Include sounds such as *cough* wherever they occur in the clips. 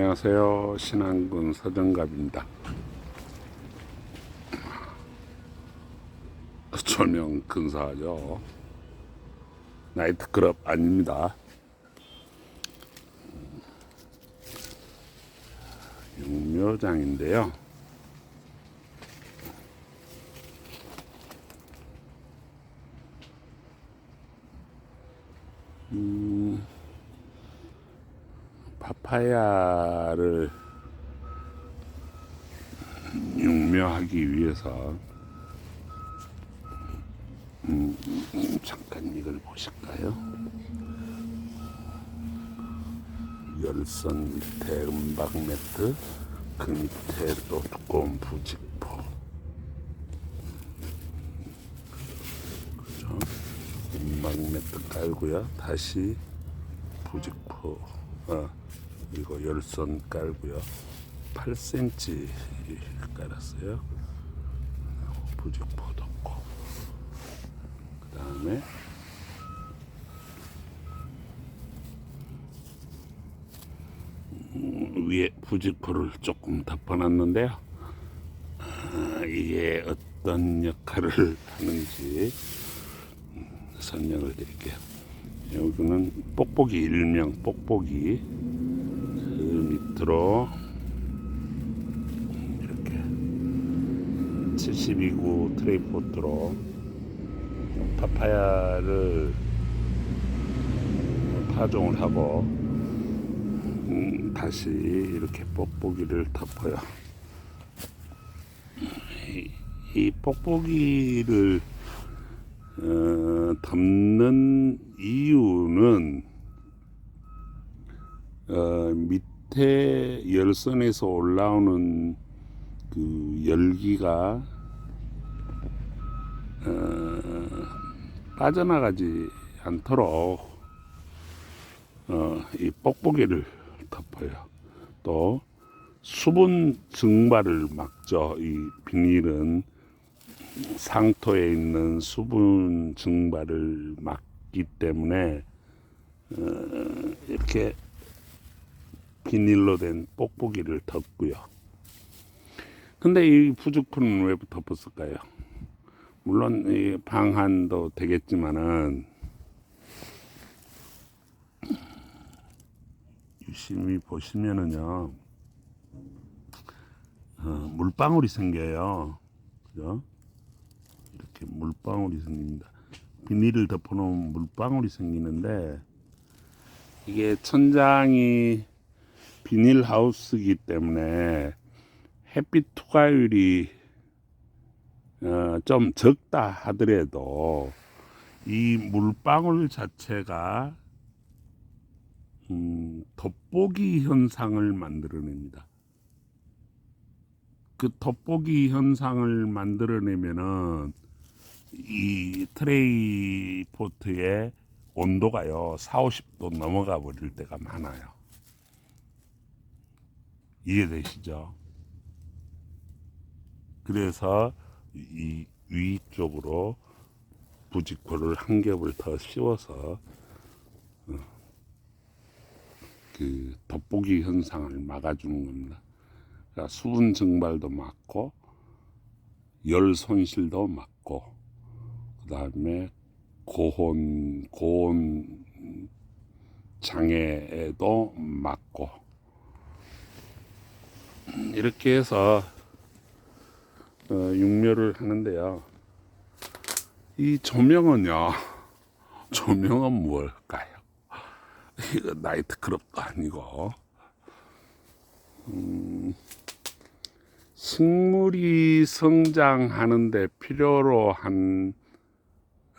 안녕하세요. 신안군 서정갑입니다. 조명 근사하죠. 나이트클럽 아닙니다. 육묘장인데요. 파파야를 육묘하기 위해서 음, 음, 잠깐 이걸 보실까요? 열선 밑에 은박 매트 그 밑에 또 두꺼운 부직포 그죠? 은박 매트 깔고요 다시 부직포 어, 그리고 열선 깔고요. 8cm 깔았어요. 부직포 덮고. 그 다음에 위에 부직포를 조금 덮어놨는데요. 아, 이게 어떤 역할을 하는지 음, 설명을 드릴게요 여기는 뽁뽁이 일명 뽁뽁이 그 밑으로 이렇게 72구 트레이포트로 파파야를 파종을 하고 음, 다시 이렇게 뽁뽁이를 덮어요. 이, 이 뽁뽁이를 어, 덮는 이유는 어, 밑에 열선에서 올라오는 그 열기가 어, 빠져나가지 않도록 어, 이 뽁뽁이를 덮어요. 또 수분 증발을 막죠. 이 비닐은 상토에 있는 수분 증발을 막기 때문에 어, 이렇게 비닐로 된 뽁뽁이를 덮고요. 근데 이 부직포는 왜 덮었을까요? 물론 이 방한도 되겠지만은 유심히 보시면은요 어, 물방울이 생겨요. 그죠? 이렇게 물방울이 생깁니다. 비닐을 덮어놓으면 물방울이 생기는데 이게 천장이 비닐 하우스이기 때문에 햇빛 투과율이 어, 좀 적다 하더라도 이 물방울 자체가 음, 돋보기 현상을 만들어냅니다. 그 돋보기 현상을 만들어내면은 이 트레이 포트의 온도가요 4, 50도 넘어가 버릴 때가 많아요. 이해되시죠? 그래서 이 위쪽으로 부직포를 한 겹을 더 씌워서 어, 그 돋보기 현상을 막아주는 겁니다. 그러니까 수분 증발도 막고 열 손실도 막고 그 다음에 고온 고온 장애에도 음, 이렇게 해서 어, 육묘를 하는데요. 이 조명은요. *laughs* 조명은 뭘까요? *laughs* 이거 나이트클럽도 아니고 음, 식물이 성장하는데 필요로 한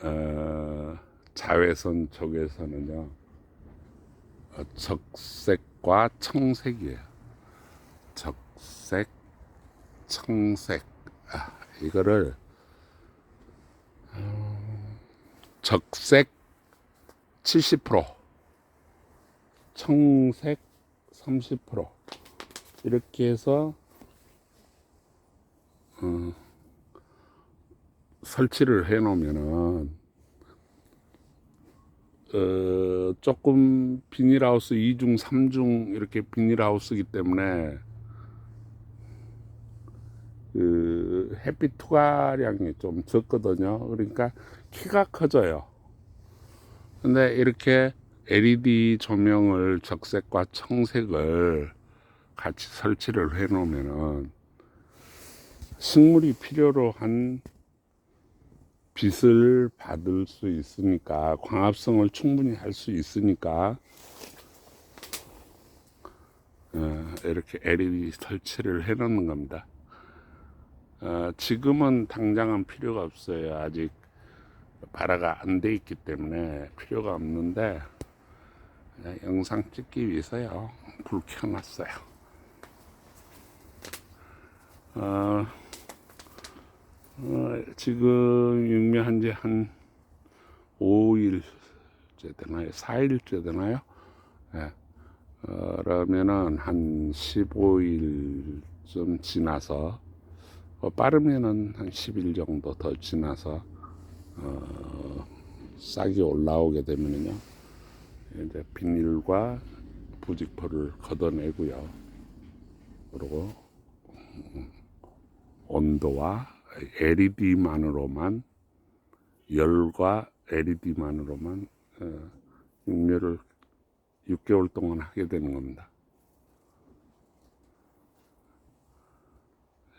어, 자외선 쪽에서는요 어, 적색과 청색이에요. 적색, 청색 아, 이거를 음, 적색 70% 청색 30% 이렇게 해서 어, 설치를 해 놓으면은 어, 조금 비닐하우스 2중, 3중 이렇게 비닐하우스이기 때문에 그 햇빛 투과량이 좀 적거든요. 그러니까 키가 커져요. 근데 이렇게 LED 조명을 적색과 청색을 같이 설치를 해 놓으면은 식물이 필요로 한 빛을 받을 수 있으니까 광합성을 충분히 할 수 있으니까 어, 이렇게 LED 설치를 해 놓는 겁니다. 어, 지금은 당장은 필요가 없어요. 아직 발화가 안 돼 있기 때문에 필요가 없는데 영상 찍기 위해서요. 불 켜놨어요. 어, 어, 지금 육묘한 지 한 5일째 되나요? 4일째 되나요? 예. 어, 그러면은 한 15일쯤 지나서 어, 빠르면은 한 10일 정도 더 지나서 어, 싹이 올라오게 되면은요 이제 비닐과 부직포를 걷어내고요 그리고 음, 온도와 LED만으로만 열과 LED만으로만 어, 육묘를 6개월 동안 하게 되는 겁니다.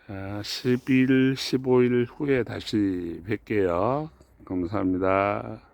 자, 10일, 15일 후에 다시 뵐게요. 감사합니다.